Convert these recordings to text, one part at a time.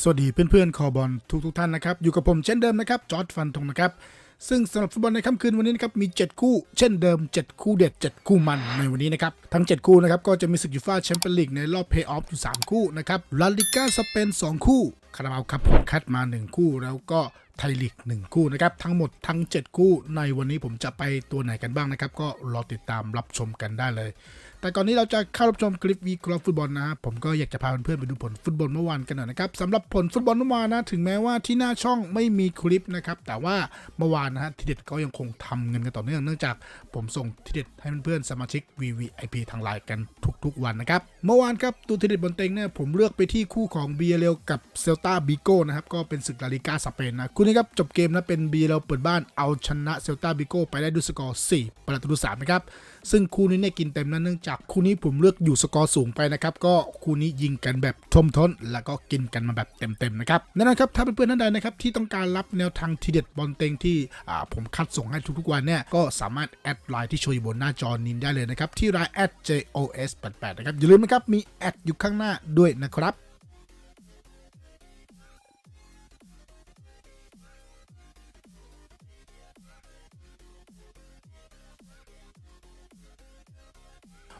สวัสดีเพื่อนๆคอบอลทุกทุกๆท่านนะครับ อยู่กับผมเช่นเดิมนะครับ จอร์ดฟันธงนะครับ ซึ่งสำหรับฟุตบอลในค่ำคืนวันนี้นะครับมี 7 คู่เช่นเดิม 7 คู่เด็ด 7 คู่มันในวันนี้นะครับ ทั้ง 7 คู่นะครับก็จะมีศึกยูฟ่าแชมเปี้ยนลีกในรอบเพย์ออฟอยู่ 3 คู่นะครับลาลิก้าสเปน 2 คู่คาราบาวครับผมคัดมา 1 คู่แล้วก็ไทยลีก1คู่นะครับทั้งหมดทั้ง 7 คู่ในวันนี้ผมจะไปตัวไหนกันบ้างนะครับก็รอติดตามรับชมกันได้เลย แต่ก่อนนี้เราจะเข้ารับชมคลิปวีครอบฟุตบอลนะครับผมก็อยากจะพาเพื่อนๆไปดูผลฟุตบอลเมื่อวานกันหน่อยนะครับสำหรับผลฟุตบอลเมื่อวานนะถึงแม้ว่าที่หน้าช่องไม่มีคลิปนะครับแต่ว่าเมื่อวานนะฮะทีเด็ดก็ยังคงทำเงินกันต่อเนื่องเนื่องจากผมส่งทีเด็ดให้เพื่อนๆสมาชิก VVIP ทางไลน์กันทุกๆวันนะครับเมื่อวานครับตัวทีเด็ดบนเต็งเนี่ยผมเลือกไปที่คู่ของเบียเรลกับเซลตาบิโก้นะครับก็เป็นศึกลาลิกาสเปนนะคู่นี้ครับจบเกมนะเป็นเบียเรลเปิดบ้านเอาชนะเซลตาบิโก้ไปได้ด้วยสกอร์4ประตูต่อ3นะครับ ซึ่งคู่นี้เนี่ยกินเต็มนะเนื่องจากคู่นี้ผมเลือกอยู่สกอร์สูงไปนะครับก็คู่นี้ยิงกันแบบท่วมท้น แล้วก็กินกันมาแบบเต็มๆนะครับนั่นนะครับถ้าเพื่อนๆท่านใดนะครับที่ต้องการรับแนวทางทีเด็ดบอลเต็งที่ผมคัดส่งให้ทุกๆวันเนี่ยก็สามารถแอดไลน์ที่โชว์อยู่บนหน้าจอนี้ได้เลยนะครับที่ไลน์ @jos88 นะครับอย่าลืมนะครับมีแอดอยู่ข้างหน้าด้วยนะครับ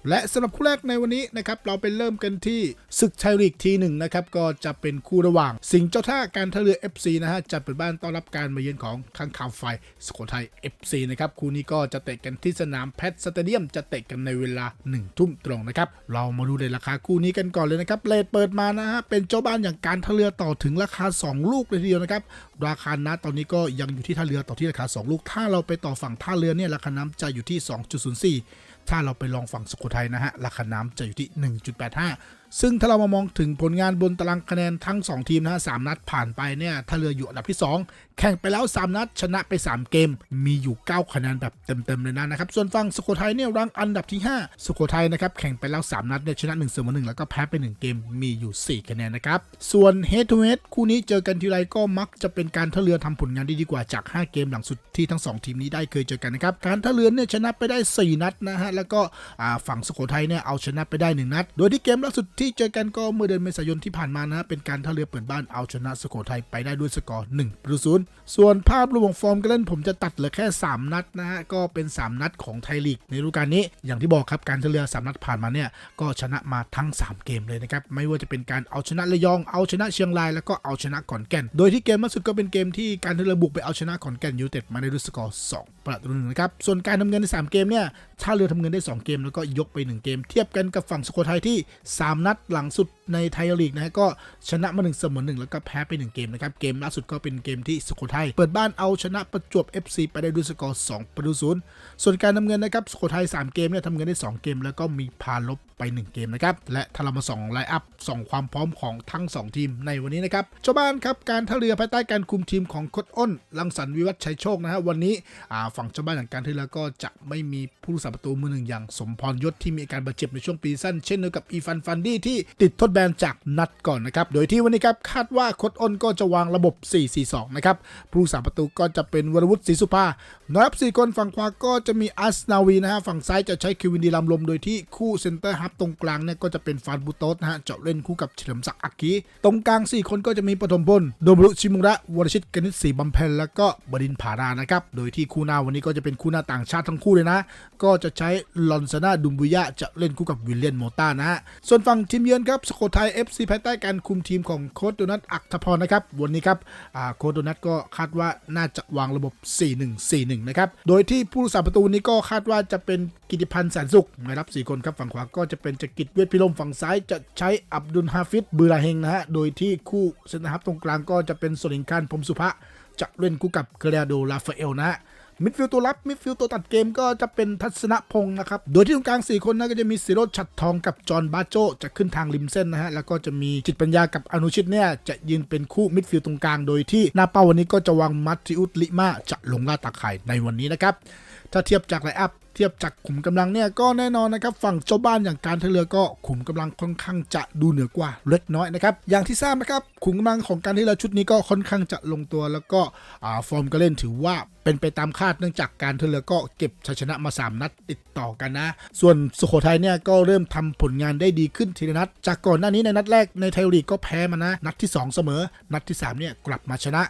และสำหรับคู่แรกในวันนี้นะครับเราไปเริ่มกันที่ศึกไทยลีกทีหนึ่งนะครับก็จะเป็นคู่ระหว่าง สิงห์เจ้าท่าการท่าเรือ FC นะฮะจัดเปิดบ้านต้อนรับการมาเยือนของข้างข่าวไฟสุโขทัย FC นะครับคู่นี้ก็จะเตะกันที่สนามแพทสเตเดียมจะเตะกันในเวลา1ทุ่มตรงนะครับเรามาดูเลยราคาคู่นี้กันก่อนเลยนะครับเลทเปิดมานะฮะเป็นเจ้าบ้านอย่างการท่าเรือต่อถึงราคา 2 ลูกเลยทีเดียวนะครับราคานัดตอนนี้ก็ยังอยู่ที่ท่าเรือต่อที่ราคา 2 ลูก ถ้าเราไปต่อฝั่งท่าเรือเนี่ยราคาน้ำจะอยู่ที่ 2.04 ถ้าเราไปลองฝั่งสุโขทัยนะฮะราคาน้ำจะอยู่ที่ 1.85ซึ่งถ้าเรามามองถึงผลงานบนตารางคะแนนทั้ง 2 ทีมนะฮะสนัดผ่านไปเนี่ยถ้าเรืออยู่อันดับที่ 2 แข่งไปแล้ว 3 นัด ชนะไป 3 เกม มีอยู่ 9 คะแนนแบบเต็มๆเลยนะนะครับ ส่วนฝั่งสุโขทัยเนี่ยรังอันดับที่ 5 สุโขทัยนะครับแข่งไปแล้ว 3 นัดเนี่ยชนะ1เสมอ1แล้วก็แพ้ไป 1 เกมมีอยู่ 4 คะแนนนะครับ ส่วน head to head คู่นี้เจอกันทีไรก็มักจะเป็นการท่าเรือทำผลงานได้ดีกว่าจาก 5 เกมหลังสุดที่ทั้ง 2 ทีมนี้ได้เคยเจอกันนะครับการท่าเรือเนี่ยชนะไปได้ 4 นัดนะฮะแล้วก็ฝั่งสุโขทัยเนี่ยเอาชนะไปได้ 1 นัด โดยที่เกมล่าสุดที่ที่เจอกันก็เมื่อเดือนเมษายนที่ผ่านมานะเป็นการท่าเรือเปิดบ้านเอาชนะสุโขทัยไปได้ด้วยสกอร์1ประตูศูนย์ส่วนภาพรวมของฟอร์มการเล่นผมจะตัดเหลือแค่ 3 นัดนะฮะก็เป็น 3 นัดของไทยลีกในฤดูกาลนี้ อย่างที่บอกครับการท่าเรือ 3 นัดผ่านมาเนี่ยก็ชนะมาทั้ง 3 เกมเลยนะครับไม่ว่าจะเป็นการเอาชนะระยองเอาชนะเชียงรายแล้วก็เอาชนะขอนแก่น โดยที่เกมล่าสุดก็เป็นเกมที่การท่าเรือบุกไปเอาชนะขอนแก่นยูเต็ดมาได้ด้วยสกอร์2 ประตูหนึ่งนะครับ ส่วนการทำเงินใน 3 เกมเนี่ยท่าเรือทำเงินได้ 2 เกม แล้วก็ยกไป 1 เกม เทียบกันกับฝั่งสุโขทัยที่ 3 นัดหลังสุดในไทยลีกนะฮะก็ชนะมา1เสมอ1แล้วก็แพ้ไป 1 เกมนะครับ เกมล่าสุดก็เป็นเกมที่สุโขทัยเปิดบ้านเอาชนะประจวบ FC ไปได้ด้วยสกอร์2ประตูศูนย์ส่วนการทำเงินนะครับสุโขทัย3 เกมเนี่ยทำเงินได้ 2 เกม แล้วก็มีพาลบไป 1 เกมนะครับ และถ้าเรามาส่องไลน์อัพส่องความพร้อมของทั้ง 2 ทีมในวันนี้นะครับเจ้าบ้านครับการท่าเรือภายใต้การคุมทีมของโคดอ้น ลังสรรค์วิวัฒชัยโชคนะฮะวันนี้ฝั่งเจ้าบ้านอย่างการท่าเรือก็จะไม่มีผู้รักษาประตูมือหนึ่งอย่างสมพรยศที่มีอาการบาดเจ็บในช่วงปีสั้น เช่นเดียวกับอีฟันฟันดี้ที่ติดทดแบนจากนัดก่อนนะครับโดยที่วันนี้ครับคาดว่าโคดอ้นก็จะวางระบบ 4-4-2 นะครับผู้รักษาประตูก็จะเป็นวรวุฒิศรีสุภานะครับสี่คนฝั่งขวาก็จะมีอัสนาวีนะฮะฝั่งซ้ายจะใช้คิวินดีลำลมโดยที่คู่เซนเตอร์ฮบ ตรงกลางเนี่ยก็จะเป็นฟานบูโตสนะฮะเจาะเล่นคู่กับเฉลิมศักดิ์อักกีตรงกลาง 4 คนก็จะมีปฐมพลโดมรุชิมุระวรชิตกนิษฐ์ศรีบำเพ็ญแล้วก็บดินผารานะครับ โดยที่คู่หน้าวันนี้ก็จะเป็นคู่หน้าต่างชาติทั้งคู่เลยนะ ก็จะใช้ลอนซานาดุมบุยะจะเล่นคู่กับวิลเลียนโมต้านะฮะส่วนฝั่งทีมเยือนครับสโคไทย FC ภายใต้การคุมทีมของโค้ชโดนัทอักทพรนะครับวันนี้ครับโค้ชโดนัทก็คาดว่าน่าจะวางระบบ 4-1-4-1 นะครับโดยที่ผู้รักษาประตูนี้ก็คาดว่าจะเป็นกิติพันธ์แสนสุขนะครับ 4 คนครับฝั่งขวาก็จะเป็นจักริดเวทพิรมฝั่งซ้ายจะใช้อับดุลฮาฟิดบือราเฮงนะฮะ โดยที่คู่เซนเตอร์ฮับตรงกลางก็จะเป็นโซลิงคานพรมสุภะจะเล่นคู่กับเกเรโดลาฟาเอลนะฮะมิดฟิลด์ตัวรับมิดฟิลด์ตัวตัดเกมก็จะเป็นทัศนพงศ์นะครับ โดยที่ตรงกลาง 4 คนนะก็จะมีสิโรจน์ฉัดทองกับจอห์นบาโจจะขึ้นทางริมเส้นนะฮะ แล้วก็จะมีจิตปัญญากับอนุชิตเนี่ย จะยืนเป็นคู่มิดฟิลด์ตรงกลาง โดยที่หน้าเป้าวันนี้ก็จะวางมัตติอุสลิมาจะลงล่าตาข่ายในวันนี้นะครับ ถ้าเทียบจากไลอัพ เทียบจากขุมกำลังเนี่ยก็แน่นอนนะครับฝั่งเจ้าบ้านอย่างการท่าเรือก็ขุมกำลังค่อนข้างจะดูเหนือกว่าเล็กน้อยนะครับอย่างที่ทราบนะครับขุมกำลังของการท่าเรือชุดนี้ก็ค่อนข้างจะลงตัว แล้วก็ฟอร์มการเล่นถือว่าเป็นไปตามคาดเนื่องจากการท่าเรือก็เก็บชัยชนะมา 3 นัดติดต่อกันนะ ส่วนสุโขทัยเนี่ยก็เริ่มทำผลงานได้ดีขึ้นทีละนัด จากก่อนหน้านี้ในนัดแรกในไทยลีกก็แพ้มานะ นัดที่ 2 เสมอ นัดที่3เนี่ยกลับมาชนะ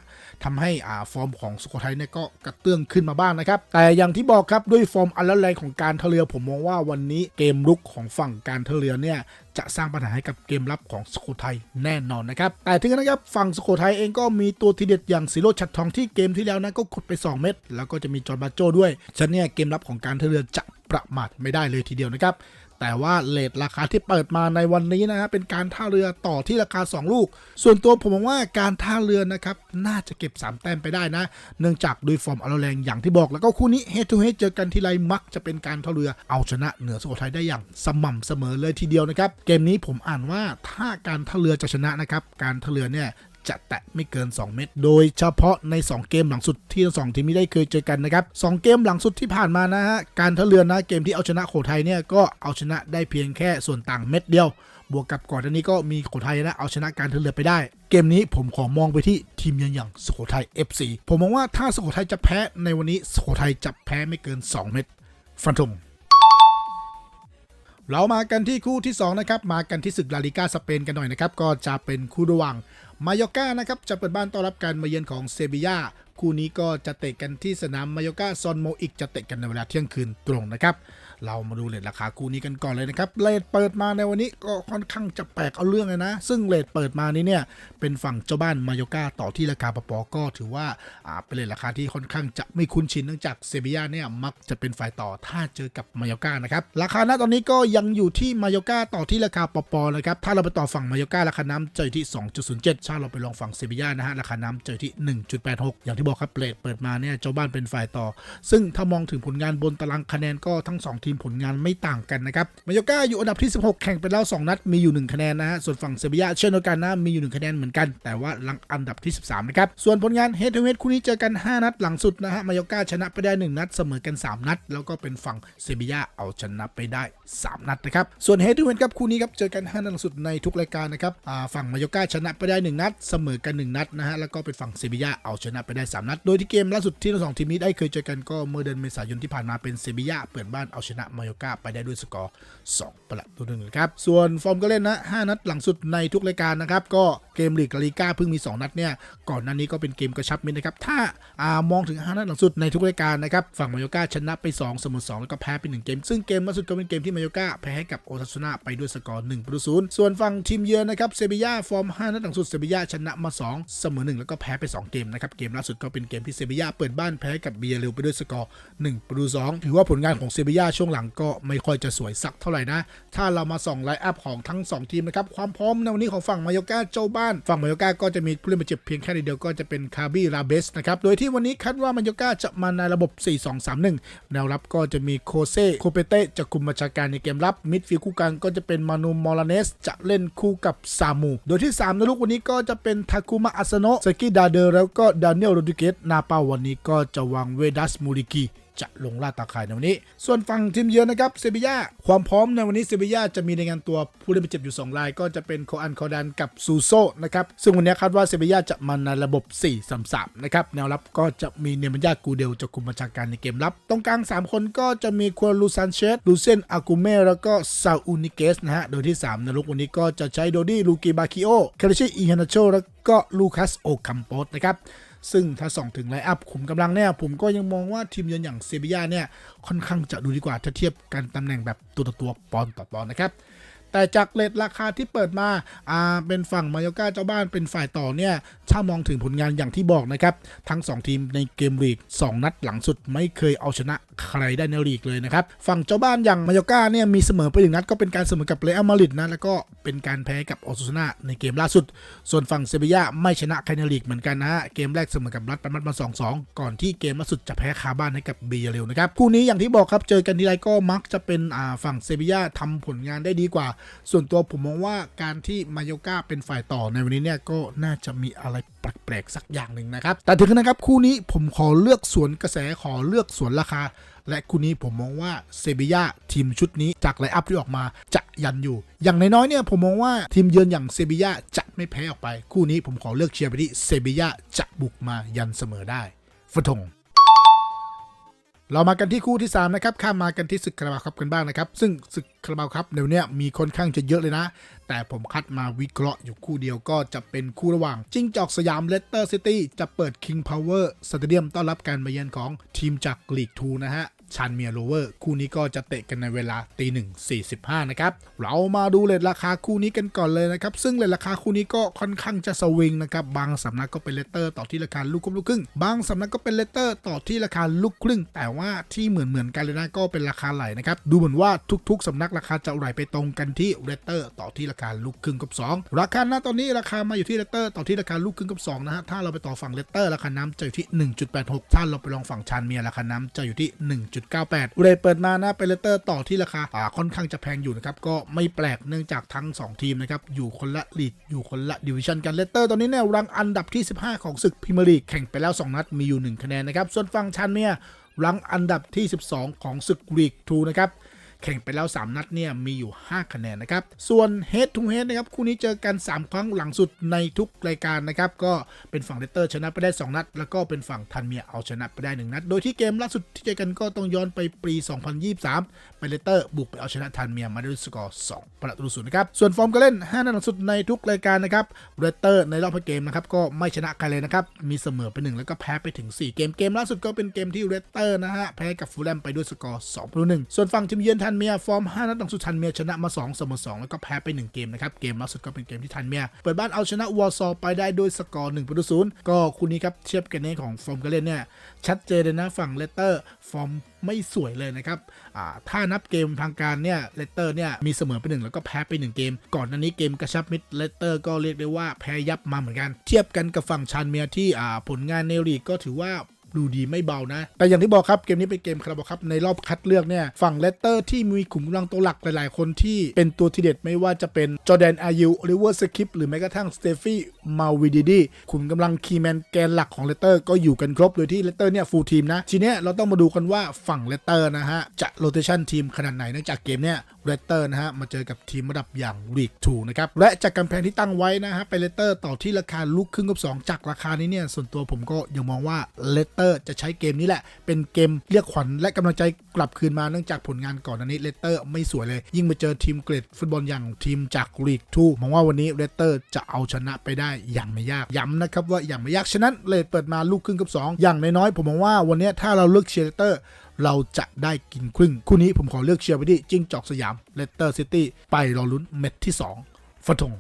ทำให้อ่าฟอร์มของสุโขทัยเนี่ยก็กระเตื้องขึ้นมาบ้างนะครับ แต่อย่างที่บอกครับด้วยฟอร์มอันละแรงของการท่าเรือผมมองว่าวันนี้เกมรุกของฝั่งการท่าเรือเนี่ยจะสร้างปัญหาให้กับเกมรับของสุโขทัยแน่นอนนะครับ แต่ถึงนั้นนะครับฝั่งสุโขทัยเองก็มีตัวทีเด็ดอย่างสิโรชัดทองที่เกมที่แล้วนะก็กดไป 2 เม็ดแล้วก็จะมีจอร์นบาโจด้วยฉะนั้นเนี่ยเกมรับของการท่าเรือจะประมาทไม่ได้เลยทีเดียวนะครับ แต่ว่าเลทราคาที่เปิดมาในวันนี้นะฮะเป็นการท่าเรือต่อที่ราคา 2 ลูก ส่วนตัวผมมองว่าการท่าเรือนะครับน่าจะเก็บ 3 แต้มไปได้นะ เนื่องจากด้วยฟอร์มอลแรงอย่างที่บอกแล้วก็คู่นี้เฮดทูเฮดเจอกันทีไรมักจะเป็นการท่าเรือเอาชนะเหนือสุโขทัยได้อย่างสม่ำเสมอเลยทีเดียวนะครับเกมนี้ผมอ่านว่าถ้าการท่าเรือจะชนะนะครับการท่าเรือเนี่ย จะแตะไม่เกิน 2 เม็ดโดยเฉพาะใน 2 เกมหลังสุดที่ทั้งสองทีมนี้ได้เคยเจอกันนะครับสองเกมหลังสุดที่ผ่านมานะฮะการท่าเรือนะเกมที่เอาชนะโขทัยเนี่ยก็เอาชนะได้เพียงแค่ส่วนต่างเม็ดเดียว บวกกับก่อนหน้านี้ก็มีโขทัยนะเอาชนะการท่าเรือไปได้ เกมนี้ผมขอมองไปที่ทีมเยือนอย่างสุโขทัย FC ผมมองว่าถ้าสุโขทัยจะแพ้ในวันนี้สุโขทัยจะแพ้ไม่เกิน 2 เม็ดฟันธงเรามากันที่คู่ที่ 2 นะครับ มากันที่ศึกลาลิกาสเปนกันหน่อยนะครับ ก็จะเป็นคู่ระหว่าง มายอกานะครับจะเปิดบ้านต้อนรับการมาเยือนของเซบียาคู่นี้ก็จะเตะกันที่สนามมายอกาซอนโมอิกจะเตะกันในเวลาเที่ยงคืนตรงนะครับ เรามาดูเลทราคาคู่นี้กันก่อนเลยนะครับเลทเปิดมาในวันนี้ก็ค่อนข้างจะแปลกเอาเรื่องเลยนะ ซึ่งเลทเปิดมานี้เนี่ยเป็นฝั่งเจ้าบ้านมายอกาต่อที่ราคาปปก็ถือว่าอ่าเป็นเลทราคาที่ค่อนข้างจะไม่คุ้นชินเนื่องจากเซบียาเนี่ยมักจะเป็นฝ่ายต่อถ้าเจอกับมายอกานะครับราคาณตอนนี้ก็ยังอยู่ที่มายอกาต่อที่ราคาปปนะครับถ้าเราไปต่อฝั่งมายอการาคาน้ำเจอที่ 2.07ถ้าเราไปลองฝั่งเซบียานะฮะราคาน้ำเจอที่ 1.86 อย่างที่บอกครับเลทเปิดมาเนี่ยเจ้าบ้านเป็นฝ่ายต่อ ซึ่งถ้ามองถึงผลงานบนตารางคะแนนก็ทั้ง2ทีมผลงานไม่ต่างกันนะครับมายอกาอยู่อันดับที่ 16 แข่งไปแล้ว 2 นัด มีอยู่ 1 คะแนนนะฮะ ส่วนฝั่งเซบียาเช่นเดียวกันนะ มีอยู่ 1 คะแนนเหมือนกัน แต่ว่าลังอันดับที่ 13 นะครับ ส่วนผลงานเฮดทูเฮดคู่นี้เจอกัน 5 นัดหลังสุดนะฮะ มายอกาชนะไปได้ 1 นัด เสมอกัน 3 นัด แล้วก็เป็นฝั่งเซบียาเอาชนะไปได้ 3 นัดนะครับ ส่วนเฮดทูเฮดครับคู่นี้ครับ เจอกัน 5 นัดหลังสุดในทุกรายการนะครับฝั่งมายอกาชนะไปได้ 1 นัด เสมอกัน 1 นัดนะฮะ แล้วก็เป็นฝั่งเซบียาเอาชนะไปได้ 3 นัด โดยที่เกมล่าสุดที่ทั้งสองทีมนี้ได้เคยเจอกันก็เมื่อเดือนเมษายนที่ผ่านมาเป็นเซบียาเปิดบ้านเอาชนะมายอกาไปได้ด้วยสกอร์ 2 ประตูหนึ่งครับ ส่วนฟอร์มก็เล่นนะ 5 นัดหลังสุดในทุกรายการนะครับ ก็เกมลีกกาลิก้าเพิ่งมี 2 นัดเนี่ย ก่อนหน้านี้ก็เป็นเกมกระชับมิตรนะครับ ถ้าอ่ามองถึง 5 นัดหลังสุดในทุกรายการนะครับ ฝั่งมายกาชนะไป 2 เสมอ2แล้วก็แพ้ไป 1 เกม ซึ่งเกมล่าสุดก็เป็นเกมที่มายกาแพ้ให้กับโอซาซูนาไปด้วยสกอร์1ประตูศูนย์ส่วนฝั่งทีมเยือนนะครับเซบียาฟอร์ม 5 นัดหลังสุดเซบียาชนะมา 2 เสมอ 1 แล้วก็แพ้ไป 2 เกมนะครับเกมล่าสุดก็เป็นเกมที่เซบียาเปิดบ้านแพ้กับเบียเรลไปด้วยสกอร์1ประตู2ถือว่าผลงานของเซบียาช่วงหลังก็ไม่ค่อยจะสวยสักเท่าไหร่นะ ถ้าเรามาส่องไลน์อัพของทั้ง 2 ทีมนะครับ ความพร้อมในวันนี้ของฝั่งมายกาเจ้าบ้าน ฝั่งมายกาก็จะมีผู้เล่นบาดเจ็บเพียงแค่นิดเดียวก็จะเป็นคาร์บี้ราเบสนะครับ โดยที่วันนี้คาดว่ามายกาจะมาในระบบ 4-2-3-1 แนวรับก็จะมีโคเซโคเปเตจะคุมบัญชาการในเกมรับ มิดฟิลด์คู่กลางก็จะเป็นมานูมอลาเนส จะเล่นคู่กับซามู โดยที่3ในลูกวันนี้ก็จะเป็นทาคุมะอาสโนะสกิดาเดอร์แล้วก็ดานิเอลโรดิเกสนาเป้าวันนี้ก็จะวางเวดัสมูริกิ จะลงล่าตาข่ายในวันนี้ ส่วนฝั่งทีมเยือนนะครับเซบียาความพร้อมในวันนี้เซบียาจะมีในงานตัวผู้เล่นบาดเจ็บอยู่ 2 ราย ก็จะเป็นโคอันคอดันกับซูโซนะครับซึ่งวันนี้คาดว่าเซบียาจะมาในระบบ 4-3-3นะครับแนวรับก็จะมีเนมันยากูเดลจะคุมบัญชาการในเกมรับ ตรงกลาง 3 คนก็จะมีควาลูซานเชสลูเซนอากูเมแล้วก็ซาอูนิเกสนะฮะโดยที่3ในลุกวันนี้ก็จะใช้โดดี้ลูกิบาคิโอคาริชิอิฮานาโชแล้วก็ลูคัสโอคัมโปสนะครับ ซึ่งถ้าส่องถึงไลอัพขุมกำลังเนี่ยผมก็ยังมองว่าทีมเยือนอย่างเซบียาเนี่ยค่อนข้างจะดูดีกว่าถ้าเทียบกันตำแหน่งแบบตัวต่อตัวปอนต่อปอนนะครับแต่จากเลทราคาที่เปิดมาอ่าเป็นฝั่งมายอกาเจ้าบ้านเป็นฝ่ายต่อเนี่ยถ้ามองถึงผลงานอย่างที่บอกนะครับ ทั้ง 2 ทีมในเกมลีก 2 นัดหลังสุดไม่เคยเอาชนะใครได้ในลีกเลยนะครับ ฝั่งเจ้าบ้านอย่างมายอกาเนี่ยมีเสมอไปหนึ่งนัดก็เป็นการเสมอกับเรอัลมาดริดนะแล้วก็เป็นการแพ้กับโอซูนาในเกมล่าสุด ส่วนฝั่งเซบียาไม่ชนะใครในลีกเหมือนกันนะฮะเกมแรกเสมอกับรัฐปันมัดมา2-2 ก่อนที่เกมล่าสุดจะแพ้คาบ้านให้กับเบียเรลนะครับคู่นี้อย่างที่บอกครับเจอกันทีไรก็มักจะเป็นฝั่งเซบียาทำผลงานได้ดีกว่า ส่วนตัวผมมองว่าการที่มายอกาเป็นฝ่ายต่อในวันนี้เนี่ยก็น่าจะมีอะไร แปลกๆสักอย่างหนึ่งนะครับ แต่ถึงนะครับคู่นี้ผมขอเลือกสวนกระแสขอเลือกสวนราคา และคู่นี้ผมมองว่าเซบียาทีมชุดนี้จากไลน์อัพที่ออกมาจะยันอยู่ อย่างน้อยๆเนี่ยผมมองว่าทีมเยือนอย่างเซบียาจะไม่แพ้ออกไป คู่นี้ผมขอเลือกเชียร์ไปที่เซบียาจะบุกมายันเสมอได้ฟทง เรามากันที่คู่ที่ 3 นะครับ ข้ามมากันที่ศึกคาราบาวครับกันบ้างนะครับ ซึ่งศึกคาราบาวครับเดี๋ยวนี้มีค่อนข้างจะเยอะเลยนะ แต่ผมคัดมาวิเคราะห์อยู่คู่เดียวก็จะเป็นคู่ระหว่าง จิ้งจอกสยามเลสเตอร์ซิตี้จะเปิด King Power Stadium ต้อนรับการมาเยือนของทีมจากลีก2นะฮะ ชันเมียโรเวอร์ คู่นี้ก็จะเตะกันในเวลาตีหนึ่งสี่สิบห้านะครับ เรามาดูเลทราคาคู่นี้กันก่อนเลยนะครับ ซึ่งเลทราคาคู่นี้ก็ค่อนข้างจะสวิงนะครับ บางสำนักก็เป็นเลตเตอร์ต่อที่ราคาลูกครึ่งลูกครึ่ง บางสำนักก็เป็นเลตเตอร์ต่อที่ราคาลูกครึ่ง แต่ว่าที่เหมือนเหมือนๆกันเลยนะก็เป็นราคาไหลนะครับ ดูเหมือนว่าทุก ๆสำนักราคาจะไหลไปตรงกันที่เลตเตอร์ต่อที่ราคาลูกครึ่งกับสองราคาหน้าตอนนี้ราคามาอยู่ที่เลตเตอร์ต่อที่ราคาลูกครึ่งกับสองนะฮะ ถ้าเราไปต่อฝั่งเลตเตอร์ราคาน้ำจะอยู่ที่ 1.86 ถ้าเราไปลองฝั่งชันเมียราคาน้ำจะอยู่ที่1.98 เรทเปิดมานะเป็นเลเตอร์ต่อที่ราคาค่อนข้างจะแพงอยู่นะครับ ก็ไม่แปลกเนื่องจากทั้ง 2 ทีมนะครับ อยู่คนละลีดอยู่คนละดิวิชันกันเลเตอร์ตอนนี้เนี่ยรังอันดับที่ 15 ของศึกพรีเมียร์ลีกแข่งไปแล้ว 2 นัดมีอยู่ 1 คะแนนนะครับ ส่วนฝั่งชันเมียรังอันดับที่ 12 ของศึกลีกทูนะครับ แข่งไปแล้ว 3 นัดเนี่ยมีอยู่ 5 คะแนนนะครับ ส่วน Head to Head นะครับคู่นี้เจอกัน 3 ครั้งหลังสุดในทุกรายการนะครับ ก็เป็นฝั่งเลสเตอร์ชนะไปได้ 2 นัด แล้วก็เป็นฝั่งทันเมียเอาชนะไปได้ 1 นัด โดยที่เกมล่าสุดที่เจอกันก็ต้องย้อนไปปี 2023เป็นเลสเตอร์บุกไปเอาชนะทันเมียมาด้วยสกอร์ 2 ประตูศูนย์นะครับส่วนฟอร์มการเล่น 5 นัดหลังสุดในทุกรายการนะครับเลสเตอร์ในรอบเกมนะครับก็ไม่ชนะใครเลยนะครับมีเสมอไป1แล้วก็แพ้ไปถึง 4 เกมเกมล่าสุดก็เป็นเกมที่เลสเตอร์นะฮะแพ้กับฟูลแลมไปด้วยสกอร์2ประตู1ส่วนฝั่งทีมเยือนทันเมียฟอร์ม 5 นัดหลังสุดทันเมียชนะมา2เสมอ2แล้วก็แพ้ไป 1 เกมนะครับ เกมล่าสุดก็เป็นเกมที่ทันเมียเปิดบ้านเอาชนะวอร์ซอไปได้ด้วยสกอร์1ประตูศูนย์ก็คู่นี้ครับเทียบกันในของฟอร์มการเล่นเนี่ยชัดเจนเลยนะฝั่งเลสเตอร์ฟอร์มไม่สวยเลยนะครับอ่าถ้านับเกมทางการเนี่ยเลสเตอร์เนี่ยมีเสมอไปหนึ่งแล้วก็แพ้ไป1เกม ก่อนหน้านี้เกมกระชับมิดเลสเตอร์ก็เรียกได้ว่าแพ้ยับมาเหมือนกัน เทียบกันกับฝั่งชานเมียที่อ่าผลงานในลีกก็ถือว่า ดูดีไม่เบานะ แต่อย่างที่บอกครับเกมนี้เป็นเกมคาราบาครับในรอบคัดเลือกเนี่ยฝั่งเลสเตอร์ที่มีขุมกำลังตัวหลักหลาย ๆ คนที่เป็นตัวทีเด็ดไม่ว่าจะเป็นจอแดนอายูโอลิเวอร์สคิปหรือแม้กระทั่งสเตฟี่มาวิดีดีขุมกำลังคีแมนแกนหลักของเลสเตอร์ก็อยู่กันครบโดยที่เลสเตอร์เนี่ยฟูลทีมนะทีเนี้ยเราต้องมาดูกันว่าฝั่งเลสเตอร์นะฮะจะโรเตชันทีมขนาดไหนเนื่องจากเกมเนี่ยเลสเตอร์นะฮะมาเจอกับทีมระดับอย่างลีก2นะครับและจากกำแพงที่ตั้งไว้นะฮะไปเลสเตอร์ต่อที่ราคาลูกครึ่งกับ 2 จากราคานี้เนี่ยส่วนตัวผมก็ยังมองว่าเลสเตอร์จะใช้เกมนี้แหละ เป็นเกมเรียกขวัญและกำลังใจกลับคืนมาเนื่องจากผลงานก่อนอันนี้เลสเตอร์ไม่สวยเลย ยิ่งมาเจอทีมเกรดฟุตบอลอย่างทีมจากลีก2มองว่าวันนี้เลสเตอร์จะเอาชนะไปได้อย่างไม่ยากย้ำนะครับว่าอย่างไม่ยากฉะนั้นเลยเปิดมาลูกครึ่งกับ 2 อย่างน้อยๆผมมองว่าวันนี้ถ้าเราเลือกเชียร์เลสเตอร์เราจะได้กินครึ่ง คู่นี้ผมขอเลือกเชียร์ไปที่จิ้งจอกสยามเลสเตอร์ซิตี้ไปรอลุ้นเม็ดที่2ฟะทง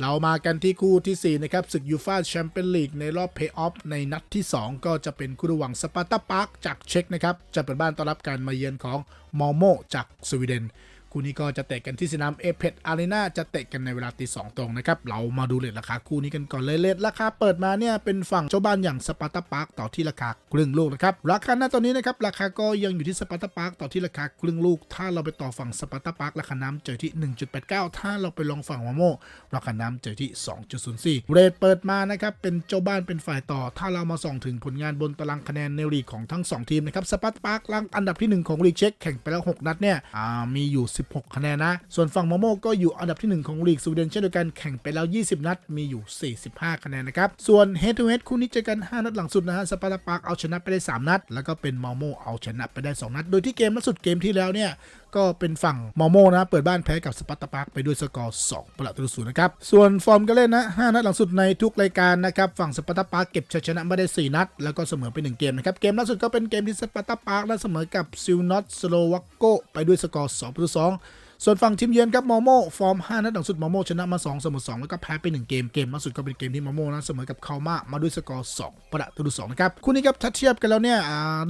เรามากันที่คู่ทีสี่ 4 นะครับศึกยูฟาแชมเปี้ยนลีกในรอบเพย์ออฟในนัดที่ 2 ก็จะเป็นคู่ระหว่างสปาร์ตาปาร์กจากเช็กนะครับ จะเปิดบ้านต้อนรับการมาเยือนของมอโมจากสวีเดน คู่นี้ก็จะเตะกันที่สนามเอเพดอารีนาจะเตะกันในเวลาตีสองตรงนะครับ เรามาดูเลทราคาคู่นี้กันก่อนเลยเลทราคาเปิดมาเนี่ยเป็นฝั่งเจ้าบ้านอย่างสปาร์ตาปาร์กต่อที่ราคาครึ่งลูกนะครับ ราคาหน้าตอนนี้นะครับราคาก็ยังอยู่ที่สปาร์ตาปาร์กต่อที่ราคาครึ่งลูก ถ้าเราไปต่อฝั่งสปาร์ตาปาร์กราคาน้ำเจอที่ 1.89 ถ้าเราไปลองฝั่งมาโมราคาน้ำเจอที่ 2.04 เรทเปิดมานะครับเป็นเจ้าบ้านเป็นฝ่ายต่อ ถ้าเรามาส่องถึงผลงานบนตารางคะแนนในลีกของทั้ง 2 ทีมนะครับสปาร์ตาปาร์กรังอันดับที่ 1 ของลีกเช็คแข่งไปแล้ว 6 นัดเนี่ยมีอยู่16 คะแนนนะ ส่วนฝั่งมโมก็อยู่อันดับที่ 1 ของลีกสวีเดนเช่นเดียวกันแข่งไปแล้ว 20 นัดมีอยู่ 45 คะแนนนะครับ ส่วน Head to Head คู่นี้เจอกัน 5 นัดหลังสุดนะฮะสปาร์ตาปากเอาชนะไปได้ 3 นัด แล้วก็เป็นมาโมเอาชนะไปได้ 2 นัด โดยที่เกมล่าสุดเกมที่แล้วเนี่ย ก็เป็นฝั่งมอโมนะเปิดบ้านแพ้กับสปาร์ตาปาร์กไปด้วยสกอร์2ประตูต่อศูนย์นะครับ ส่วนฟอร์มการเล่นนะ5นัดหลังสุดในทุกรายการนะครับ ฝั่งสปาร์ตาปาร์กเก็บชัยชนะมาได้ 4 นัด แล้วก็เสมอไป 1 เกมนะครับ เกมล่าสุดก็เป็นเกมที่สปาร์ตาปาร์กและเสมอกับซิลนอตสโลวักโกไปด้วยสกอร์2ประตู2 ส่วนฝั่งทีมเยือนครับมอโม่ฟอร์ม 5 นัดหลังสุดมอโม่ชนะมา 2 เสมอ 2 แล้วก็แพ้ไป 1 เกม เกมล่าสุดก็เป็นเกมที่มอโมนั้นเสมอกับคามามาด้วยสกอร์ 2 ประตูต่อ2นะครับ คู่นี้ครับถ้าเทียบกันแล้วเนี่ย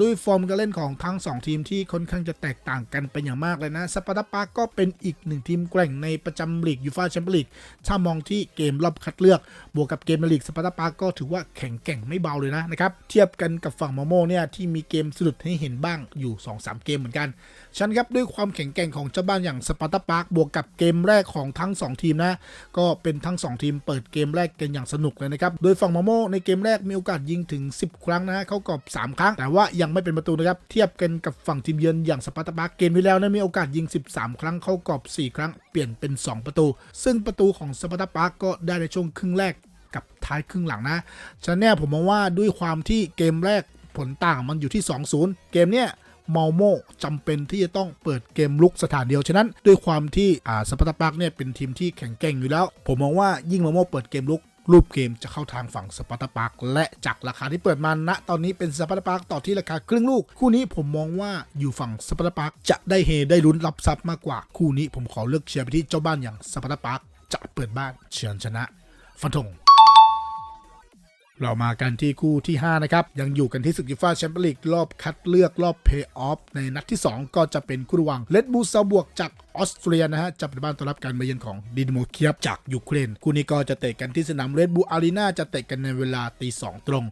ด้วยฟอร์มการเล่นของทั้ง 2 ทีมที่ค่อนข้างจะแตกต่างกันเป็นอย่างมากเลยนะสปาร์ตาปาก็เป็นอีกหนึ่งทีมแกร่งในประจำลีกยูฟาแชมเปี้ยนลีกถ้ามองที่เกมรอบคัดเลือก บวกกับเกมในลีกสปาร์ตาปาก็ถือว่าแข็งแกร่งไม่เบาเลยนะนะครับเทียบกันกับฝั่งมอโม่เนี่ยที่มีเกมสะดุดให้เห็นบ้างอยู่ 2-3 เกมเหมือนกัน ฉันครับด้วยความแข็งแกร่งของเจ้าบ้านอย่างสปาร์ตาปาร์กบวกกับเกมแรกของทั้ง 2 ทีมนะ ก็เป็นทั้ง 2 ทีมเปิดเกมแรกกันอย่างสนุกเลยนะครับ โดยฝั่งมาโมในเกมแรกมีโอกาสยิงถึง 10 ครั้งนะเข้ากรอบ 3 ครั้ง แต่ว่ายังไม่เป็นประตูนะครับ เทียบกันกับฝั่งทีมเยือนอย่างสปาร์ตาปาร์กเกมที่แล้วนะมีโอกาสยิง 13 ครั้งเข้ากรอบ 4 ครั้ง เปลี่ยนเป็น 2 ประตู ซึ่งประตูของสปาร์ตาปาร์กก็ได้ในช่วงครึ่งแรกกับท้ายครึ่งหลังนะฉะนั้นเนี่ยผมมองว่าด้วยความที่เกมแรกผลต่างมันอยู่ที่ 2-0 เกมเนี่ย เมาโมจำเป็นที่จะต้องเปิดเกมลุกสถานเดียว ฉะนั้นด้วยความที่อ่าสปาร์ตาปักเนี่ยเป็นทีมที่แข็งแกร่งอยู่แล้ว ผมมองว่ายิ่งเมาโมเปิดเกมลุกรูปเกมจะเข้าทางฝั่งสปาร์ตาปักและจากราคาที่เปิดมาณตอนนี้เป็นสปาร์ตาปักต่อที่ราคาครึ่งลูก คู่นี้ผมมองว่าอยู่ฝั่งสปาร์ตาปักจะได้เฮได้ลุ้นรับทรัพย์มากกว่าคู่นี้ผมขอเลือกเชียร์ไปที่เจ้าบ้านอย่างสปาร์ตาปักจะเปิดบ้านเฉือนชนะฟันธง เรามากันที่คู่ที่ 5 นะครับ ยังอยู่กันที่ศึกยูฟ่าแชมเปี้ยนลีกรอบคัดเลือกรอบเพย์ออฟในนัดที่ 2 ก็จะเป็นคู่ระหว่างเลดบูซาบวกจากออสเตรียนะฮะจะเป็นบ้านต้อนรับการมาเยือนของดินโมเคียบจากยูเครนคู่นี้ก็จะเตะกันที่สนามเรดบูอารีนาจะเตะกันในเวลาตีสองตรง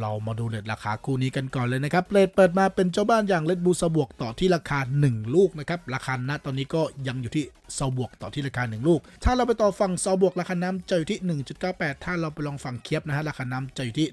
เรามาดูเลทราคาคู่นี้กันก่อนเลยนะครับเลทเปิดมาเป็นเจ้าบ้านอย่างเลดบูซาบวกต่อที่ราคา 1 ลูกนะครับ ราคาณตอนนี้ก็ยังอยู่ที่ซาบวกต่อที่ราคา 1 ลูก ถ้าเราไปต่อฝั่งซาบวกราคาน้ำจะอยู่ที่ 1.98 ถ้าเราไปลองฝั่งเคียบนะฮะราคาน้ำจะอยู่ที่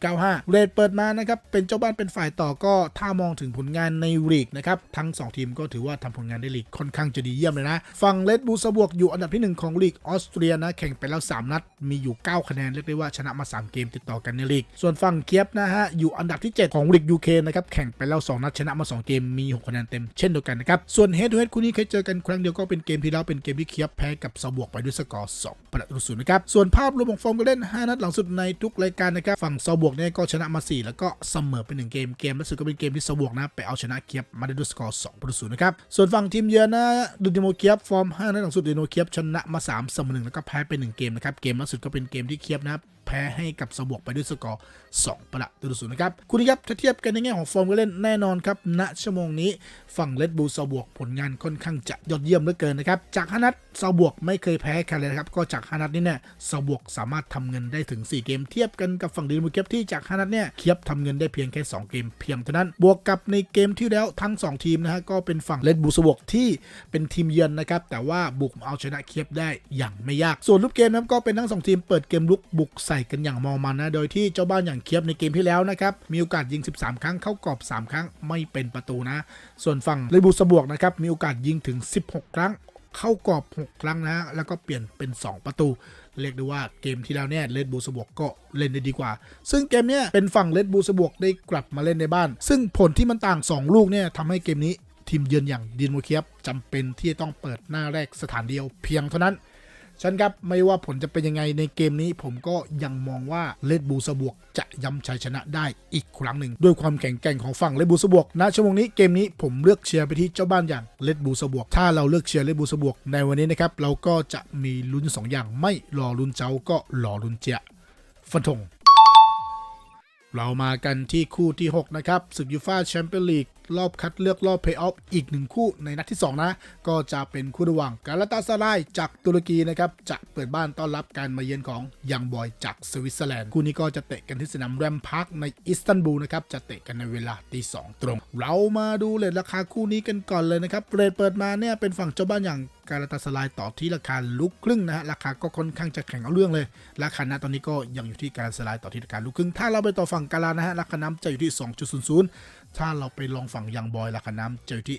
1.95เรทเปิดมานะครับเป็นเจ้าบ้านเป็นฝ่ายต่อก็ถ้ามองถึงผลงานในลีกนะครับทั้ง 2 ทีมก็ถือว่าทำผลงานในลีกค่อนข้างจะดีเยี่ยมเลยนะฝั่งเลดบูซาบวกอยู่อันดับที่ 1 ของลีกออสเตรียนะแข่งไปแล้ว 3 นัดมีอยู่ 9 คะแนนเรียกได้ว่าชนะมา 3 เกมติดต่อกันในลีกส่วนฝั่งเคียบนะฮะ อยู่อันดับที่ 7 ของลีกยูเคนะครับ แข่งไปแล้ว 2 นัดชนะมา 2 เกม มี 6 คะแนนเต็มเช่นเดียวกันนะครับ ส่วนเฮดทูเฮดคู่นี้เคยเจอกันครั้งเดียวก็เป็นเกมที่แล้วเป็นเกมที่เคียบแพ้กับซาบวกไปด้วยสกอร์2ประตูศูนย์นะครับ ส่วนภาพรวมของฟอร์มการเล่น 5 นัดหลังสุดในทุกรายการนะครับ ฝั่งซาบวกเนี่ยก็ชนะมา 4 แล้วก็เสมอไป1เกม เกมล่าสุดก็เป็นเกมที่ซาบวกนะไปเอาชนะเคียบมาได้ด้วยสกอร์2ประตูศูนย์นะครับ ส่วนฝั่งทีมเยือนนะดูดิโมเคียบฟอร์ม5นัดหลังสุดดิโมเคียบชนะมา3เสมอ1แล้วก็แพ้ไป1เกมนะครับเกมล่าสุดก็เป็นเกมที่เคียบนะครับ แพ้ให้กับสบวกไปด้วยสกอร์2ประตูต่อศูนย์นะครับคุณครับถ้าเทียบกันในแง่ของฟอร์มการเล่นแน่นอนครับณชั่วโมงนี้ฝั่งเลดบูสบวกผลงานค่อนข้างจะยอดเยี่ยมเหลือเกินนะครับจากฮานัดสบวกไม่เคยแพ้ใครเลยนะครับก็จากฮานัดนี่เนี่ยสบวกสามารถทำเงินได้ถึง 4 เกม เทียบกันกับฝั่งดีนมูเก็บที่จากฮานัดเนี่ยเคียบทำเงินได้เพียงแค่2เกมเพียงเท่านั้นบวกกับในเกมที่แล้วทั้ง 2 ทีมนะฮะก็เป็นฝั่งเลดบูสบวกที่เป็นทีมเยือนนะครับแต่ว่าบุกเอาชนะเคียบได้อย่างไม่ยาก ส่วนรูปเกมนั้นก็เป็นทั้งสองทีมเปิดเกมลุกบุกใส่กันอย่างมอมันนะ โดยที่เจ้าบ้านอย่างเคียบในเกมที่แล้วนะครับ มีโอกาสยิง 13 ครั้งเข้ากรอบ 3 ครั้งไม่เป็นประตูนะ ส่วนฝั่งเลดบูสบวกนะครับ มีโอกาสยิงถึง 16 ครั้งเข้ากรอบ 6 ครั้งนะแล้วก็เปลี่ยนเป็น 2 ประตู เรียกได้ว่าเกมที่แล้วเนี่ยเลดบูสบวกก็เล่นได้ดีกว่า ซึ่งเกมเนี้ยเป็นฝั่งเลดบูสบวกได้กลับมาเล่นในบ้าน ซึ่งผลที่มันต่าง 2 ลูกเนี่ยทำให้เกมนี้ทีมเยือนอย่างดินโมเคียบจำเป็นที่จะต้องเปิดหน้าแรกสถานเดียวเพียงเท่านั้น ฉันครับไม่ว่าผลจะเป็นยังไงในเกมนี้ผมก็ยังมองว่าเลดบูสบวกจะย้ำชัยชนะได้อีกครั้งหนึ่ง ด้วยความแข็งแกร่งของฝั่งเลดบูสบวกณชั่วโมงนี้เกมนี้ผมเลือกเชียร์ไปที่เจ้าบ้านอย่างเลดบูสบวก ถ้าเราเลือกเชียร์เลดบูสบวกในวันนี้นะครับเราก็จะมีลุ้นสองอย่างไม่รอลุ้นเจ้าก็รอลุ้นเจียฟันธงเรามากันที่คู่ที่ 6 นะครับศึกยูฟ่าแชมเปี้ยนลีก รอบคัดเลือกรอบเพย์ออฟอีกหนึ่งคู่ในนัดที่ 2 นะ ก็จะเป็นคู่ระหว่างกาลาตาซารายจากตุรกีนะครับ จะเปิดบ้านต้อนรับการมาเยือนของยังบอยจากสวิตเซอร์แลนด์คู่นี้ก็จะเตะกันที่สนามแรมพาร์คในอิสตันบูลนะครับจะเตะกันในเวลาตีสองตรง เรามาดูเลทราคาคู่นี้กันก่อนเลยนะครับเรทเปิดมาเนี่ยเป็นฝั่งเจ้าบ้านอย่างการาตาสลายต่อที่ราคาลุกครึ่งนะฮะราคาก็ค่อนข้างจะแข่งเอาเรื่องเลย ราคาณตอนนี้ก็ยังอยู่ที่การสลายต่อที่ราคาลุกครึ่ง ถ้าเราไปต่อฝั่งการานะฮะราคาน้ำจะอยู่ที่ 2.00 ถ้าเราไปลองฝั่งยังบอยราคาน้ำจะอยู่ที่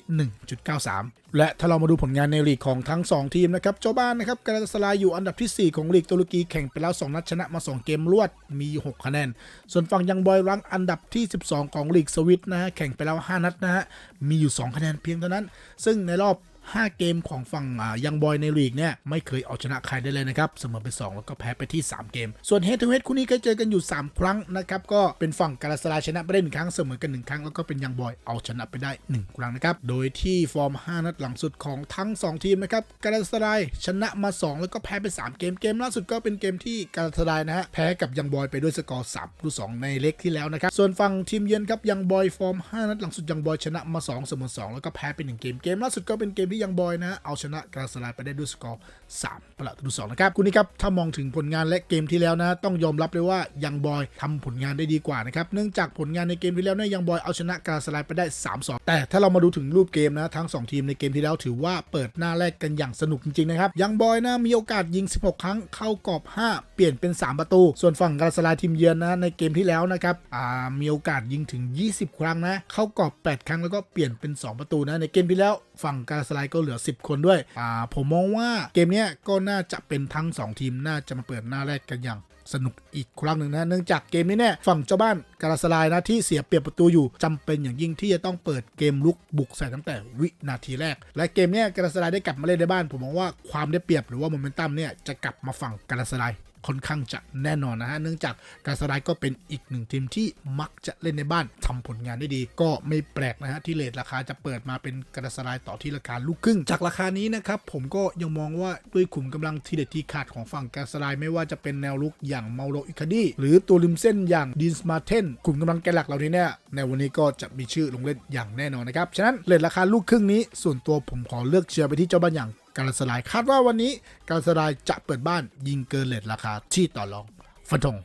1.93 และถ้าเรามาดูผลงานในลีกของทั้ง 2 ทีมนะครับ เจ้าบ้านนะครับการาตาสลายอยู่อันดับที่ 4 ของลีกตุรกีแข่งไปแล้ว 2 นัดชนะมา 2 เกมรวดมี 6 คะแนน ส่วนฝั่งยังบอยรังอันดับที่ 12 ของลีกสวิตนะฮะแข่งไปแล้ว 5 นัดนะฮะมีอยู่ 2 คะแนนเพียงเท่านั้น ซึ่งในรอบ 5 เกมของฝั่งยังบอยในลีกเนี่ยไม่เคยเอาชนะใครได้เลยนะครับเสมอไป 2 แล้วก็แพ้ไปที่ 3 เกม ส่วนเฮดทูเฮดคู่นี้เคยเจอกันอยู่ 3 ครั้งนะครับก็เป็นฝั่งกาลาสลายชนะไปได้หนึ่งครั้งเสมอกัน 1 ครั้งแล้วก็เป็นยังบอยเอาชนะไปได้ 1 ครั้งนะครับโดยที่ฟอร์ม 5 นัดหลังสุดของทั้ง 2 ทีมนะครับกาลาสลายชนะมา 2 แล้วก็แพ้ไป 3 เกมเกมล่าสุดก็เป็นเกมที่กาลาสลายนะฮะแพ้กับยังบอยไปด้วยสกอร์3ประตู2ในเล็กที่แล้วนะครับส่วนฝั่งทีมเยือนครับยังบอยฟอร์ม 5 นัดหลังสุดยังบอยชนะมา 2 เสมอ2แล้วก็แพ้ไป1เกมเกมล่าสุดก็เป็นเกมที่ยังบอยนะ เอาชนะการาสไลไปได้ด้วยสกอร์ 3 ประตูสองนะครับคุณนี่ครับถ้ามองถึงผลงานและเกมที่แล้วนะ ต้องยอมรับเลยว่ายังบอยทำผลงานได้ดีกว่านะครับเนื่องจากผลงานในเกมที่แล้วเนี่ยยังบอยเอาชนะกราสไลไปได้3-2แต่ถ้าเรามาดูถึงรูปเกมนะทั้ง 2 ทีมในเกมที่แล้วถือว่าเปิดหน้าแรกกันอย่างสนุกจริงๆนะครับยังบอยนะมีโอกาสยิง 16 ครั้งเข้ากรอบ 5 เปลี่ยนเป็น 3 ประตู ส่วนฝั่งกราสไลทีมเยือนนะในเกมที่แล้วนะครับมีโอกาสยิงถึง 20 ครั้งนะเข้ากรอบ 8 ครั้งแล้วก็เปลี่ยนเป็น 2 ประตูนะในเกมที่แล้วฝั่งกาสไลก็เหลือ 10 คนด้วยผมมองว่าเกมเนี้ยก็น่าจะเป็นทั้ง 2 ทีมน่าจะมาเปิดหน้าแรกกันอย่างสนุกอีกครั้งหนึ่งนะ เนื่องจากเกมนี้เนี่ยฝั่งเจ้าบ้านกาลาสลายนะที่เสียเปรียบประตูอยู่จำเป็นอย่างยิ่งที่จะต้องเปิดเกมลุกบุกใส่ตั้งแต่วินาทีแรก และเกมนี้กาลาสลายได้กลับมาเล่นในบ้าน ผมมองว่าความได้เปรียบหรือว่าโมเมนตัมเนี่ยจะกลับมาฝั่งกาลาสลาย ค่อนข้างจะแน่นอนนะฮะ เนื่องจากการสไลด์ก็เป็นอีกหนึ่งทีมที่มักจะเล่นในบ้านทำผลงานได้ดี ก็ไม่แปลกนะฮะที่เลทราคาจะเปิดมาเป็นการสไลด์ต่อที่ราคาลูกครึ่ง จากราคานี้นะครับผมก็ยังมองว่าด้วยขุมกำลังทีเด็ดที่ขาดของฝั่งการสไลด์ไม่ว่าจะเป็นแนวลุกอย่างเมาโรอิคาดีหรือตัวริมเส้นอย่างดินสมาเทนขุมกำลังแกนหลักเหล่านี้เนี่ยในวันนี้ก็จะมีชื่อลงเล่นอย่างแน่นอนนะครับฉะนั้นเลทราคาลูกครึ่งนี้ส่วนตัวผมขอเลือกเชียร์ไปที่เจ้าบ้านอย่าง การสลายคาดว่าวันนี้การสลายจะเปิดบ้านยิงเกินเลทราคาที่ต่อรองฟันธง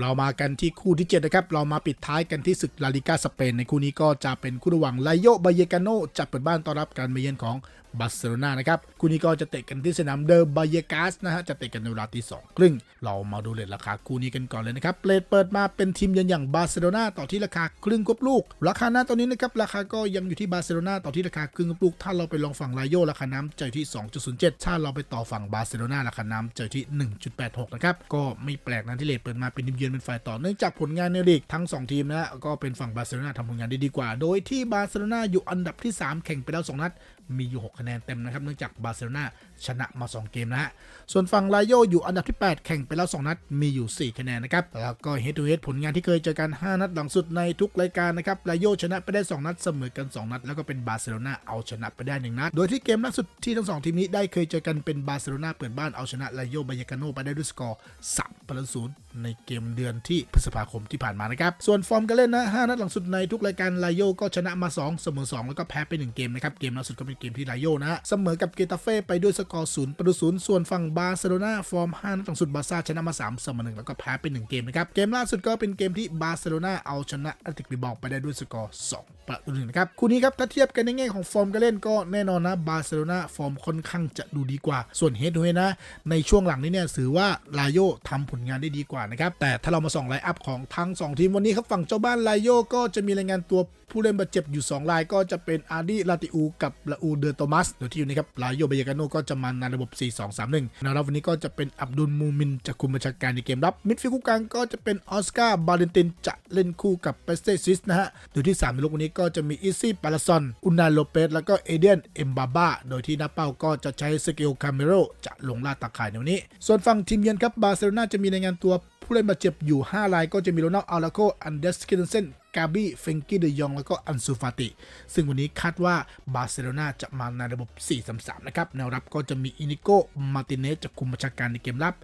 เรามากันที่คู่ที่ 7 นะครับ เรามาปิดท้ายกันที่ศึกลาลิกาสเปน ในคู่นี้ก็จะเป็นคู่ระหว่างไลโยบาเยกาโนจะเปิดบ้านต้อนรับการมาเยือนของ บาร์เซโลนานะครับคู่นี้ก็จะเตะกันที่สนามเดอร์บาเยกาสนะฮะจะเตะกันในเวลาตีสองครึ่ง เรามาดูเลทราคาคู่นี้กันก่อนเลยนะครับเลทเปิดมาเป็นทีมเยือนอย่างบาร์เซโลนาต่อที่ราคาครึ่งกบลูก ราคาหน้าตอนนี้นะครับราคาก็ยังอยู่ที่บาร์เซโลนาต่อที่ราคาครึ่งกบลูก ถ้าเราไปลองฝั่งไลโยราคาน้ำเจอที่ 2.07 ถ้าเราไปต่อฝั่งบาร์เซโลนาราคาน้ำเจอที่ 1.86 นะครับก็ไม่แปลกนะที่เลทเปิดมาเป็นทีมเยือนเป็นฝ่ายต่อเนื่องจากผลงานในลีกทั้ง 2 ทีมนะก็เป็นฝั่งบาร์เซโลนาทำผลงานได้ดีกว่า โดยที่บาร์เซโลนาอยู่อันดับที่ 3 แข่งไปแล้ว 2 นัด มีอยู่ 6 คะแนนเต็มนะครับ เนื่องจากบาร์เซโลนาชนะมา 2 เกมนะฮะ ส่วนฝั่งไลโยอยู่อันดับที่ 8 แข่งไปแล้ว 2 นัด มีอยู่ 4 คะแนนนะครับ แล้วก็เฮดทูเฮดผลงานที่เคยเจอกัน 5 นัดหลังสุดในทุกรายการนะครับไลโยชนะไปได้ 2 นัดเสมอกัน 2 นัด แล้วก็เป็นบาร์เซโลนาเอาชนะไปได้ 1 นัด โดยที่เกมล่าสุดที่ทั้ง 2 ทีมนี้ได้เคยเจอกันเป็นบาร์เซโลนาเปิดบ้านเอาชนะไลโยบายากาโนไปได้ด้วยสกอร์3ประตูศูนย์ในเกมเดือนที่พฤษภาคมที่ผ่านมานะครับ ส่วนฟอร์มการเล่นนะ 5 นัดหลังสุดในทุกรายการไลโยก็ชนะมา 2 เสมอ 2 แล้วก็แพ้ไป 1 เกมนะครับ เกมล่าสุดก็เป็นเกมที่ไลโยนะเสมอกับเกตาเฟ่ไปด้วยสกอร์0ประตูศูนย์ส่วนฝั่งบาร์เซโลนาฟอร์ม5นัดหลังสุดบาซ่าชนะมา3เสมอ1แล้วก็แพ้ไป1เกมนะครับเกมล่าสุดก็เป็นเกมที่บาร์เซโลนาเอาชนะอตเลติกบิลบาไปได้ด้วยสกอร์2ประตูหนึ่งนะครับคู่นี้ครับถ้าเทียบกันในแง่ของฟอร์มการเล่นก็แน่นอนนะบาร์เซโลนาฟอร์มค่อนข้างจะดูดีกว่า ส่วนเฮดทูเฮนะในช่วงหลังนี้เนี่ยถือว่าลาโยทำผลงานได้ดีกว่านะครับแต่ถ้าเรามาส่องไลน์อัพของทั้ง 2 ทีมวันนี้ครับฝั่งเจ้าบ้านลาโยก็จะมีรายงานตัวผู้เล่นบาดเจ็บอยู่ 2 รายก็จะเป็นอาร์ดีลาติอูกับลาอูเดอโตมัสโดยที่อยู่นี้ครับลายโยเบยากาโนก็จะมาในระบบ 4-2-3-1แนวรับวันนี้ก็จะเป็นอับดุลมูมินจะคุมบัญชาการในเกมรับมิดฟิลด์คู่กลางก็จะเป็นออสการ์บาเลนตินจะเล่นคู่กับเปสเตซิสนะฮะโดยที่3ในลูกวันนี้ก็จะมีอิซี่ปาลาซอนอุนาโลเปสแล้วก็เอเดียนเอ็มบาบาโดยที่หน้าเป้าก็จะใช้สกิลคาเมโรจะลงล่าตาข่ายในวันนี้ ส่วนฝั่งทีมเยือนครับบาร์เซโลนาจะมีรายงานตัวผู้เล่นบาดเจ็บอยู่ 5 รายก็จะมีโรนัลอาราโกอันเดสคินเซน กาบี้เฟงกี้เดยอง แล้วก็อันซูฟาติ ซึ่งวันนี้คาดว่าบาร์เซโลนาจะมาในระบบ 4-3-3 นะครับ แนวรับก็จะมีอินิโกมาติเนสจะคุมบัญชาการในเกมรับ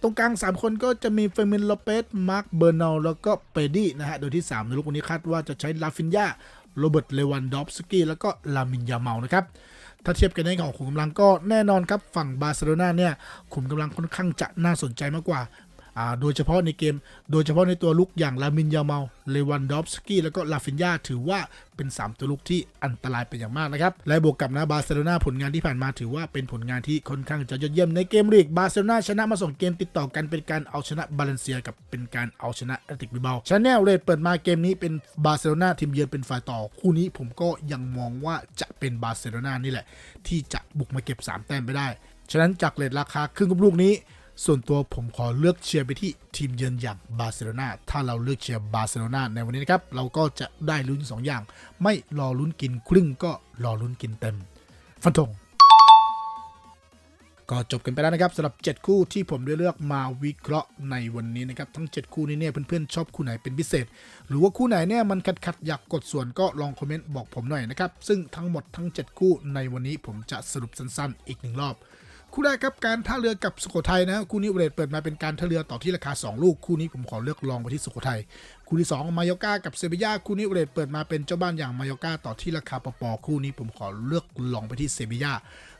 ตรงกลาง 3 คนก็จะมีเฟมินโลเปส มาร์ค เบอร์นัลแล้วก็เปดี้นะฮะ โดยที่ 3 ในลูกวันนี้คาดว่าจะใช้ลาฟินยาโรเบิร์ต เลวันดอฟสกี้ แล้วก็ลามินยาเมา นะครับ ถ้าเทียบกันในของขุมกำลังก็แน่นอนครับ ฝั่งบาร์เซโลนาเนี่ย ขุมกำลังค่อนข้างจะน่าสนใจมากกว่าอ่า โดยเฉพาะในเกม โดยเฉพาะในตัวลุกอย่างลามินยาเมาเลวันดอฟสกี้แล้วก็ลาฟินยาถือว่าเป็น 3 ตัวลุกที่อันตรายเป็นอย่างมากนะครับ และบวกกับนะบาร์เซโลนาผลงานที่ผ่านมาถือว่าเป็นผลงานที่ค่อนข้างจะยอดเยี่ยมในเกมลีกบาร์เซโลนาชนะมาสองเกมติดต่อกันเป็นการเอาชนะบาเลนเซียกับเป็นการเอาชนะแอตติกบิลบาชาแนลเรดเปิดมาเกมนี้เป็นบาร์เซโลนาทีมเยือนเป็นฝ่ายต่อ คู่นี้ผมก็ยังมองว่าจะเป็นบาร์เซโลนานี่แหละ ที่จะบุกมาเก็บ 3 แต้มไปได้ ฉะนั้นจากเลทราคาครึ่งกับลูกนี้ ส่วนตัวผมขอเลือกเชียร์ไปที่ทีมเยือนอย่างบาร์เซโลนาถ้าเราเลือกเชียร์บาร์เซโลนาในวันนี้นะครับ เราก็จะได้ลุ้น2อย่าง ไม่รอลุ้นกินครึ่งก็รอลุ้นกินเต็ม ฟันธงก็จบกันไปแล้วนะครับสำหรับ 7 คู่ที่ผมได้เลือกมาวิเคราะห์ในวันนี้นะครับ ทั้ง 7 คู่นี้เนี่ยเพื่อนๆชอบคู่ไหนเป็นพิเศษ หรือว่าคู่ไหนเนี่ยมันขัดๆอยากกดส่วนก็ลองคอมเมนต์บอกผมหน่อยนะครับ ซึ่งทั้งหมดทั้ง 7 คู่ในวันนี้ผมจะสรุปสั้นๆ อีกหนึ่งรอบ คู่แรกครับการท่าเรือกับสุโขทัยนะคู่นี้เรทเปิดมาเป็นการท่าเรือต่อที่ราคา 2 ลูกคู่นี้ผมขอเลือกลองไปที่สุโขทัยคู่ที่2มายอกากับเซบียาคู่นี้เรทเปิดมาเป็นเจ้าบ้านอย่างมายอกาต่อที่ราคาปปคู่นี้ผมขอเลือกลองไปที่เซบียา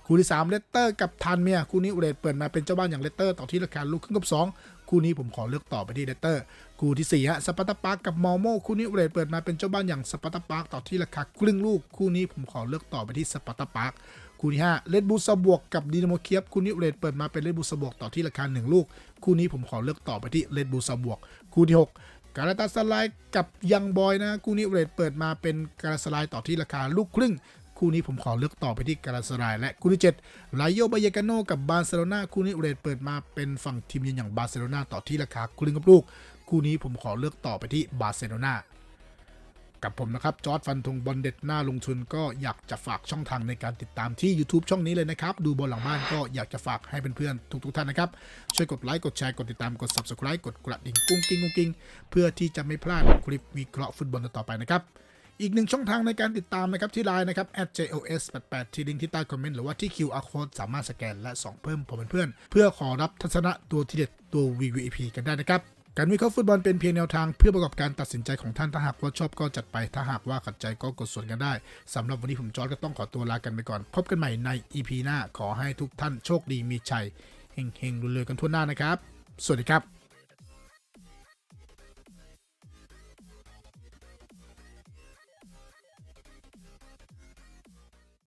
คู่ที่3เลสเตอร์กับทันเมียคู่นี้เรทเปิดมาเป็นเจ้าบ้านอย่างเลสเตอร์ต่อที่ราคาลูกครึ่งกับ 2 คู่นี้ผมขอเลือกต่อไปที่เลสเตอร์คู่ที่สี่ฮะสปาร์ตาปาร์กกับมอโมคู่นี้เรทเปิดมาเป็นเจ้าบ้านอย่างสปาร์ตาปาร์กต่อที่ราคาครึ่งลูกคู่นี้ผมขอเลือกต่อไปที่สปาร์ตาปาร์ก คู่ที่5เลดบูซาบวกกับดีนาโมเคียบคู่นี้เรทเปิดมาเป็นเลดบูซาบวกต่อที่ราคา1ลูก คู่นี้ผมขอเลือกต่อไปที่เลดบูซาบวก คู่ที่ 6 การาตาสไลด์กับยังบอยนะ คู่นี้เรทเปิดมาเป็นการาสไลด์ต่อที่ราคาลูกครึ่ง คู่นี้ผมขอเลือกต่อไปที่การาสไลด์และคู่ที่7ไลโยบายกาโนกับบาร์เซโลนาคู่นี้เรทเปิดมาเป็นฝั่งทีมเยือนอย่างบาร์เซโลนาต่อที่ราคาครึ่งกับลูก คู่นี้ผมขอเลือกต่อไปที่บาร์เซโลนา กับผมนะครับจอร์ดฟันธงบอลเด็ดหน้าลงทุนก็อยากจะฝากช่องทางในการติดตามที่ YouTube ช่องนี้เลยนะครับ ดูบอลหลังบ้านก็อยากจะฝากให้เพื่อนๆทุกๆท่านนะครับ ช่วยกดไลค์กดแชร์กดติดตามกด Subscribe กดกระดิ่งกุ้งกิ้งกุ้งกิ้งเพื่อที่จะไม่พลาดคลิปวิเคราะห์ฟุตบอลต่อไปนะครับอีกหนึ่งช่องทางในการติดตามนะครับที่ไลน์นะครับ @jos88 ที่ลิงก์ที่ใต้คอมเมนต์หรือว่าที่ QR code สามารถสแกนและส่องเพิ่มผมเป็นเพื่อนเพื่อขอรับทัศนะตัวที่เด็ดตัว VVIP กันได้นะครับ การวิเคราะห์ฟุตบอลเป็นเพียงแนวทางเพื่อประกอบการตัดสินใจของท่าน ถ้าหากว่าชอบก็จัดไป ถ้าหากว่าขัดใจก็กดส่วนกันได้สำหรับวันนี้ผมจอร์ดก็ต้องขอตัวลากันไปก่อน พบกันใหม่ใน EP หน้า ขอให้ทุกท่านโชคดีมีชัย เฮงๆรวยๆกันทั่วหน้านะครับ สวัสดีครับ